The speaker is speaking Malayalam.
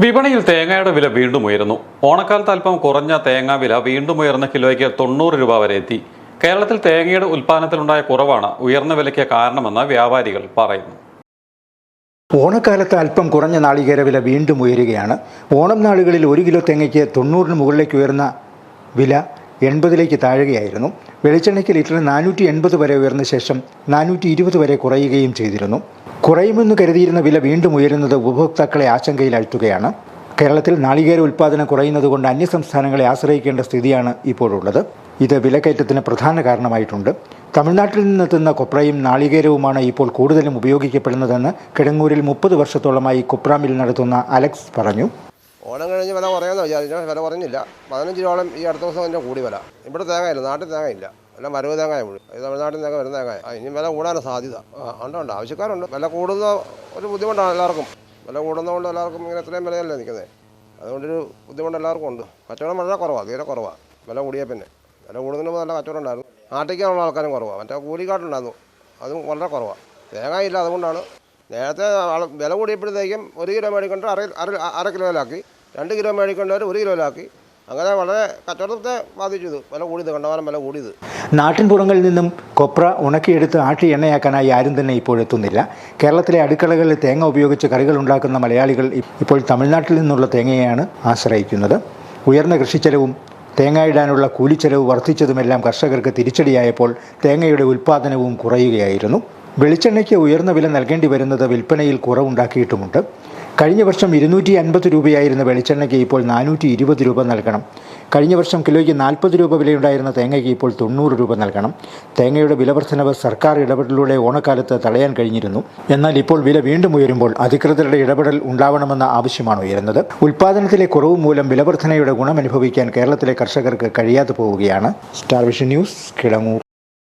വിപണിയിൽ തേങ്ങയുടെ വില വീണ്ടും ഉയരുന്നു. ഓണക്കാലത്ത് അല്പം കുറഞ്ഞ തേങ്ങാ വില വീണ്ടും ഉയർന്ന കിലോയ്ക്ക് തൊണ്ണൂറ് രൂപ വരെ എത്തി. കേരളത്തിൽ തേങ്ങയുടെ ഉൽപ്പാദനത്തിലുണ്ടായ കുറവാണ് ഉയർന്ന വിലയ്ക്ക് കാരണമെന്ന് വ്യാപാരികൾ പറയുന്നു. ഓണക്കാലത്ത് അല്പം കുറഞ്ഞ നാളികേര വില വീണ്ടും ഉയരുകയാണ്. ഓണം നാളുകളിൽ ഒരു കിലോ തേങ്ങയ്ക്ക് തൊണ്ണൂറിന് മുകളിലേക്ക് ഉയർന്ന വില എൺപതിലേക്ക് താഴുകയായിരുന്നു. വെളിച്ചെണ്ണയ്ക്ക് ലിറ്ററിന് നാനൂറ്റി എൺപത് വരെ ഉയർന്ന ശേഷം നാനൂറ്റി ഇരുപത് വരെ കുറയുകയും ചെയ്തിരുന്നു. കുറയുമെന്ന് കരുതിയിരുന്ന വില വീണ്ടും ഉയരുന്നത് ഉപഭോക്താക്കളെ ആശങ്കയിലാഴ്ത്തുകയാണ്. കേരളത്തിൽ നാളികേര ഉൽപ്പാദനം കുറയുന്നതുകൊണ്ട് അന്യസംസ്ഥാനങ്ങളെ ആശ്രയിക്കേണ്ട സ്ഥിതിയാണ് ഇപ്പോഴുള്ളത്. ഇത് വിലക്കയറ്റത്തിന് പ്രധാന കാരണമായിട്ടുണ്ട്. തമിഴ്നാട്ടിൽ നിന്നെത്തുന്ന കൊപ്രയും നാളികേരവുമാണ് ഇപ്പോൾ കൂടുതലും ഉപയോഗിക്കപ്പെടുന്നതെന്ന് കിടങ്ങൂരിൽ മുപ്പത് വർഷത്തോളമായി കൊപ്രാമിൽ നടത്തുന്ന അലക്സ് പറഞ്ഞു. ഓണം കഴിഞ്ഞ് വില കുറയാന്ന് വിചാരിച്ചു. വില കുറഞ്ഞില്ല. പതിനഞ്ച് ഈ അടുത്ത ദിവസം തന്നെ കൂടി വില. ഇവിടെ തേങ്ങയില്ല നാട്ടിൽ തേങ്ങയില്ല. എല്ലാം വരവ് തേങ്ങായ മുഴുവൻ. ഇത് തമിഴ്നാട്ടിൽ നിന്നൊക്കെ വരുന്ന തേങ്ങ ഇനി വില കൂടാനാണ് സാധ്യത. ഉണ്ട് ഉണ്ട്. ആവശ്യക്കാരുണ്ട്. വില കൂടുന്ന ഒരു ബുദ്ധിമുട്ടാണ് എല്ലാവർക്കും. വില കൂടുന്നതുകൊണ്ട് എല്ലാവർക്കും ഇങ്ങനെ എത്രയും വിലയല്ലേ നിൽക്കുന്നത് അതുകൊണ്ടൊരു ബുദ്ധിമുട്ട് എല്ലാവർക്കും ഉണ്ട്. കച്ചവടം വളരെ കുറവാണ് തീരെ കുറവാണ് വില കൂടിയ പിന്നെ. വില കൂടുന്നതിന് നല്ല കച്ചവടം ഉണ്ടായിരുന്നു. നാട്ടിലേക്കാനുള്ള ആൾക്കാരും കുറവാണ് മറ്റേ കൂലിക്കാട്ടുണ്ടായിരുന്നു. അതും വളരെ കുറവാണ് തേങ്ങ ഇല്ല അതുകൊണ്ടാണ്. നേരത്തെ വില കൂടിയപ്പോഴത്തേക്കും ഒരു കിലോ മേടിക്കേണ്ട അര അര അര കിലോയിലാക്കി. രണ്ട് കിലോ മേടിക്കേണ്ടവർ ഒരു കിലോയിലാക്കി. അങ്ങനെ വളരെ കച്ചവടത്തെ ബാധിച്ചു ഇത് വില കൂടിയത് കണ്ടമാനം വില കൂടിയത്. നാട്ടിൻപുറങ്ങളിൽ നിന്നും കൊപ്ര ഉണക്കിയെടുത്ത് ആട്ടി എണ്ണയാക്കാനായി ആരും തന്നെ ഇപ്പോൾ എത്തുന്നില്ല. കേരളത്തിലെ അടുക്കളകളിൽ തേങ്ങ ഉപയോഗിച്ച് കറികൾ ഉണ്ടാക്കുന്ന മലയാളികൾ ഇപ്പോൾ തമിഴ്നാട്ടിൽ നിന്നുള്ള തേങ്ങയെയാണ് ആശ്രയിക്കുന്നത്. ഉയർന്ന കൃഷിച്ചെലവും തേങ്ങയിടാനുള്ള കൂലിച്ചെലവ് വർദ്ധിച്ചതുമെല്ലാം കർഷകർക്ക് തിരിച്ചടിയായപ്പോൾ തേങ്ങയുടെ ഉൽപ്പാദനവും കുറയുകയായിരുന്നു. വെളിച്ചെണ്ണയ്ക്ക് ഉയർന്ന വില നൽകേണ്ടി വരുന്നത് വിൽപ്പനയിൽ കുറവുണ്ടാക്കിയിട്ടുമുണ്ട്. കഴിഞ്ഞ വർഷം ഇരുന്നൂറ്റി അൻപത് രൂപയായിരുന്ന വെളിച്ചെണ്ണയ്ക്ക് ഇപ്പോൾ നാനൂറ്റി ഇരുപത് രൂപ നൽകണം. കഴിഞ്ഞ വർഷം കിലോയ്ക്ക് നാൽപ്പത് രൂപ വിലയുണ്ടായിരുന്ന തേങ്ങയ്ക്ക് ഇപ്പോൾ തൊണ്ണൂറ് രൂപ നൽകണം. തേങ്ങയുടെ വില വർധനവ് സർക്കാർ ഇടപെടലിലൂടെ ഓണക്കാലത്ത് തടയാൻ കഴിഞ്ഞിരുന്നു. എന്നാൽ ഇപ്പോൾ വില വീണ്ടും ഉയരുമ്പോൾ അധികൃതരുടെ ഇടപെടൽ ഉണ്ടാവണമെന്ന ആവശ്യമാണ് ഉയരുന്നത്. ഉൽപാദനത്തിലെ കുറവ് മൂലം ഗുണം അനുഭവിക്കാൻ കേരളത്തിലെ കർഷകർക്ക് കഴിയാതെ പോവുകയാണ്. Star vision news Kilangoor.